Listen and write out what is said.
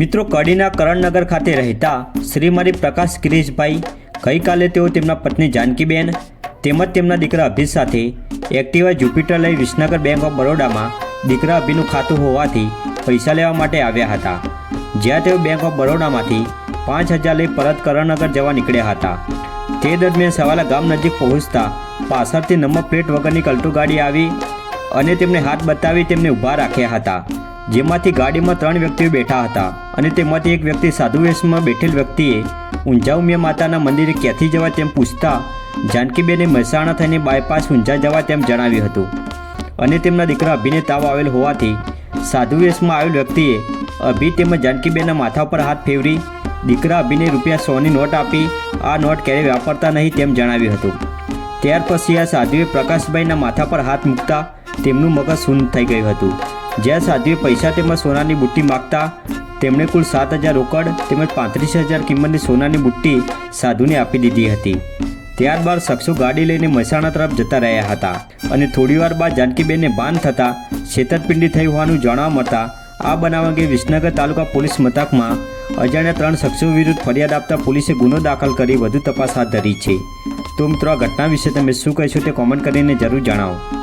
મિત્રો કડીના કરણનગર ખાતે રહેતા શ્રીમારી પ્રકાશ ગિરીશભાઈ, ગઈકાલે તેઓ તેમના પત્ની જાનકીબેન તેમજ તેમના દીકરા અભિ સાથે એક્ટિવા જુપિટર લઈ વિસનગર બેંક ઓફ બરોડામાં દીકરા અભિનું ખાતું હોવાથી પૈસા લેવા માટે આવ્યા હતા. જ્યાં તેઓ બેંક ઓફ બરોડામાંથી પાંચ હજાર લઈ પરત કરણનગર જવા નીકળ્યા હતા. તે દરમિયાન સવાલા ગામ નજીક પહોંચતા પાછળથી નંબર પ્લેટ વગરની કલટુ ગાડી આવી અને તેમને હાથ બતાવી તેમને ઊભા રાખ્યા હતા. જેમાંથી ગાડીમાં ત્રણ વ્યક્તિઓ બેઠા હતા અને તેમાંથી એક વ્યક્તિ સાધુ વેશમાં બેઠેલ વ્યક્તિએ ઊંઝા માતાના મંદિરે ક્યાંથી જવા તેમ પૂછતા જાનકીબેને મહેસાણા થઈને બાયપાસ ઊંઝા જવા તેમ જણાવ્યું હતું. અને તેમના દીકરા અભિને તાવ આવેલ હોવાથી સાધુ વેશમાં આવેલ વ્યક્તિએ અભિ તેમજ જાનકીબેનના માથા પર હાથ ફેરવી દીકરા અભિને રૂપિયા સોની નોટ આપી આ નોટ ક્યારેય વાપરતા નહીં તેમ જણાવ્યું હતું. ત્યાર પછી આ સાધુએ પ્રકાશભાઈના માથા પર હાથ મૂકતા તેમનું મગજ શૂન થઈ ગયું હતું. જ્યાં સાધુએ પૈસા તેમજ સોનાની બુટ્ટી માગતા, તેમણે કુલ સાત હજાર રોકડ તેમજ પાંત્રીસ હજાર કિંમતની સોનાની બુટ્ટી સાધુને આપી દીધી હતી. ત્યારબાદ શખ્સો ગાડી લઈને મહેસાણા તરફ જતા રહ્યા હતા અને થોડીવાર બાદ જાનકીબેનને ભાન થતાં છેતરપિંડી થઈ હોવાનું જાણવા મળતા, આ બનાવ અંગે વિસનગર તાલુકા પોલીસ મથકમાં અજાણ્યા ત્રણ શખ્સો વિરુદ્ધ ફરિયાદ આપતા પોલીસે ગુનો દાખલ કરી વધુ તપાસ હાથ ધરી છે. તો મિત્રો, આ ઘટના વિશે તમે શું કહેશો તે કોમેન્ટ કરીને જરૂર જણાવો.